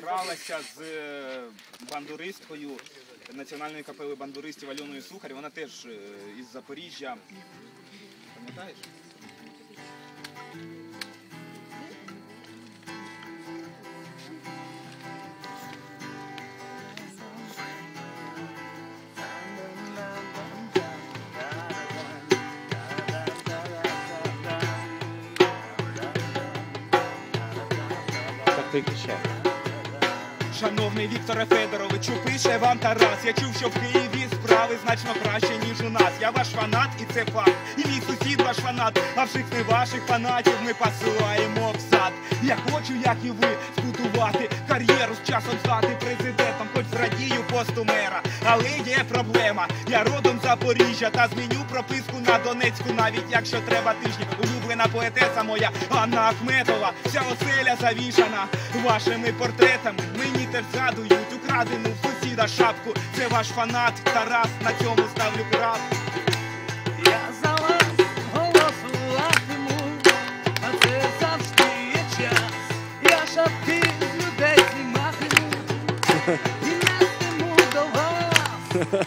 гралася з е, бандуристкою національної капели бандуристів Альоною Сухар. Вона теж е, із Запоріжжя. Пам'ятаєш? Шановний Вікторе Федоровичу, пише вам Тарас. Я чув, що в Києві справи значно краще, ніж у нас. Я ваш фанат, і це факт. І мій сусід ваш фанат. А всіх не ваших фанатів ми посилаємо в сад. Я хочу, як і ви, збудувати кар'єру з часом стати президентом, хоч зрадію посту мера. Але є проблема. Я родом з Запоріжжя та зміню прописку на Донецьку, навіть якщо треба тижні. Улюблена поетеса моя Анна Ахметова. Вся оселя завішана вашими портретами. Мені теж згадують украдену в сусіда шапку. Це ваш фанат Тарас. На цьому ставлю крапку. Я за вас голосуватиму, а це завжди є час. Я шапки з людей зніматиму Я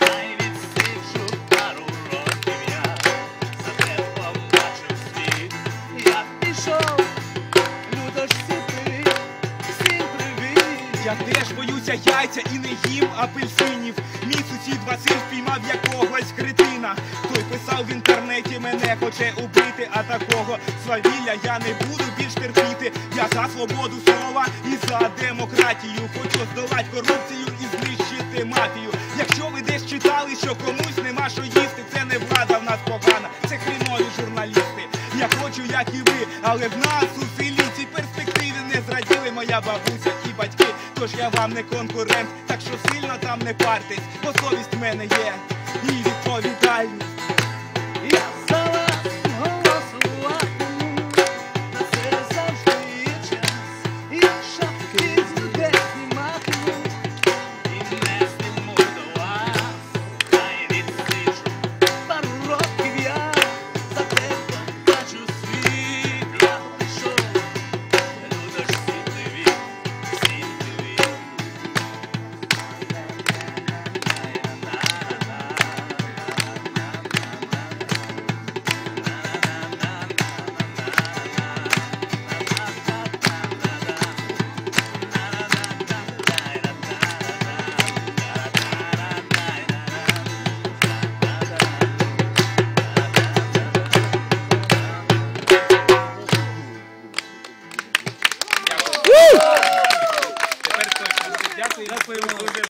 теж боюся яйця і не їм апельсинів. Мій сусід Василь спіймав якогось кретина. Той писав в інтернеті, мене хоче убити, а такого свавілля я не буду більш терпіти. Я за свободу слова і за демократію. Хочу здолати корупцію і знищити мафію. Якщо ви десь читали, що комусь нема що їсти, це не влада в нас погана, це хрінові журналісти. Я хочу, як і ви, але в нас у селі ці перспективи не зраділи моя бабуся і батьки. Тож я вам не конкурент, так що сильно там не партись, бо совість в мене є і відповідальність. 江苏，江苏。